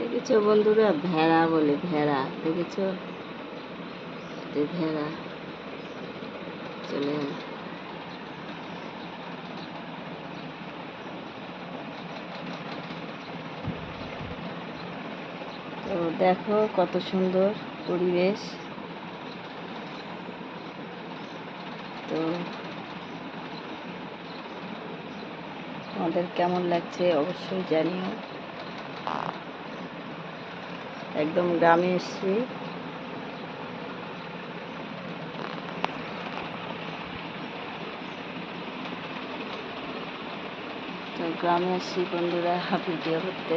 দেখেছ বন্ধুরা? ভেড়া বলে ভেড়া, দেখেছ? ভেড়া। চলে তো দেখো কত সুন্দর পরিবেশ। তো আমাদের কেমন লাগছে অবশ্যই জানিও। একদম গ্রামে এসছি। গ্রামে এসছি বন্ধুরা ভিডিও করতে।